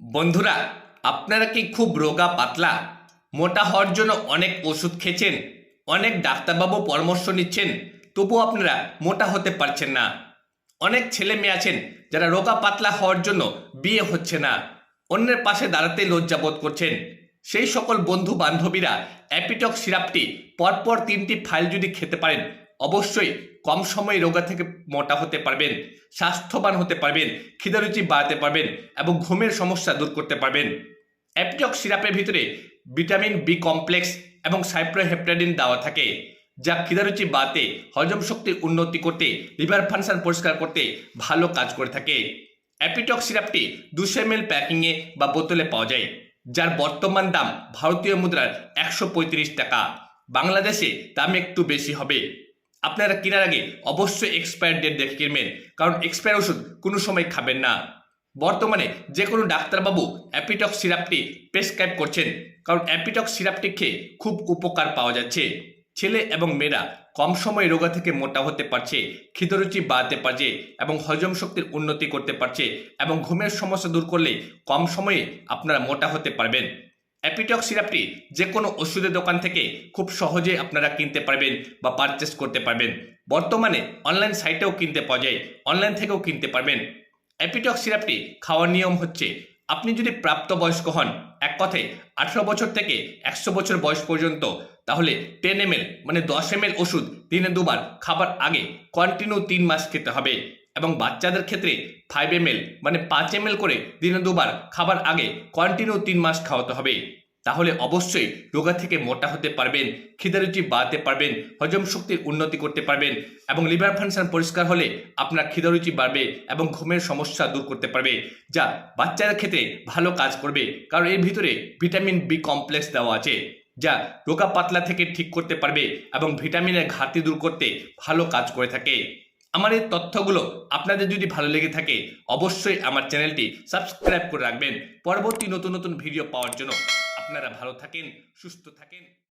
বন্ধুরা, আপনারা কি খুব রোগা, পাতলা? মোটা হওয়ার জন্য অনেক ওষুধ খেয়েছেন, অনেক ডাক্তারবাবু পরামর্শ নিচ্ছেন, তবুও আপনারা মোটা হতে পারছেন না। অনেক ছেলে মেয়ে আছেন যারা রোগা, পাতলা হওয়ার জন্য বিয়ে হচ্ছে না, অন্যের পাশে দাঁড়াতে লজ্জাবোধ করছেন। সেই সকল বন্ধু বান্ধবীরা অ্যাপিটক সিরাপটি পরপর তিনটি ফাইল যদি খেতে পারেন অবশ্যই কম সময়ে রোগা থেকে মোটা হতে পারবেন, স্বাস্থ্যবান হতে পারবেন, খিদারুচি বাড়াতে পারবেন এবং ঘুমের সমস্যা দূর করতে পারবেন। অ্যাপিটক সিরাপের ভিতরে ভিটামিন বি কমপ্লেক্স এবং সাইপ্রোহেপটাডিন দেওয়া থাকে, যা খিদারুচি বাড়াতে, হজম শক্তির উন্নতি করতে, লিভার ফাংশন পরিষ্কার করতে ভালো কাজ করে থাকে। অ্যাপিটক সিরাপটি দুশো এম এল প্যাকিংয়ে বা বোতলে পাওয়া যায়, যার বর্তমান দাম ভারতীয় মুদ্রার একশো পঁয়ত্রিশ টাকা। বাংলাদেশে দাম একটু বেশি হবে। আপনারা কেনার আগে অবশ্যই এক্সপায়ার ডেট দেখে কিনবেন। কারণ এক্সপায়ার ওষুধ কোনো সময় খাবেন না। বর্তমানে যে কোনো ডাক্তারবাবু অ্যাপিটক সিরাপটি প্রেসক্রাইব করছেন। কারণ অ্যাপিটক সিরাপটি খেয়ে খুব উপকার পাওয়া যাচ্ছে। ছেলে এবং মেয়েরা কম সময়ে রোগা থেকে মোটা হতে পারছে, খিদরুচি বাড়াতে পারছে এবং হজম শক্তির উন্নতি করতে পারছে এবং ঘুমের সমস্যা দূর করলে কম সময়ে আপনারা মোটা হতে পারবেন। অ্যাপিটক সিরাপটি যে কোনো ওষুধের দোকান থেকে খুব সহজে আপনারা কিনতে পারবেন বা পারচেস করতে পারবেন। বর্তমানে অনলাইন সাইটেও কিনতে পাওয়া যায় অনলাইন থেকেও কিনতে পারবেন। অ্যাপিটক সিরাপটি খাওয়ার নিয়ম হচ্ছে, আপনি যদি প্রাপ্তবয়স্ক হন, এক কথায় আঠারো বছর থেকে একশো বছর বয়স পর্যন্ত, তাহলে টেন এম মানে দশ এম ওষুধ দিনে দুবার, খাবার আগে কন্টিনিউ তিন মাস খেতে হবে। এবং বাচ্চাদের ক্ষেত্রে ফাইভ এম মানে পাঁচ এম করে দিনে দুবার খাবার আগে কন্টিনিউ তিন মাস খাওয়াতে হবে। তাহলে অবশ্যই রোগা থেকে মোটা হতে পারবেন খিদারুচি বাড়াতে পারবেন, হজম শক্তির উন্নতি করতে পারবেন এবং লিভার ফাংশন পরিষ্কার হলে আপনার খিদারুচি বাড়বে এবং ঘুমের সমস্যা দূর করতে পারবে, যা বাচ্চাদের ক্ষেত্রে ভালো কাজ করবে। কারণ এর ভিতরে ভিটামিন বি কমপ্লেক্স দেওয়া আছে, যা রোগা পাতলা থেকে ঠিক করতে পারবে এবং ভিটামিনের ঘাটতি দূর করতে ভালো কাজ করে থাকে। আমার এই তথ্যগুলো আপনাদের যদি ভালো লেগে থাকে, অবশ্যই আমার চ্যানেলটি সাবস্ক্রাইব করে রাখবেন। পরবর্তী নতুন নতুন ভিডিও পাওয়ার জন্য আপনারা ভালো থাকেন, সুস্থ থাকেন।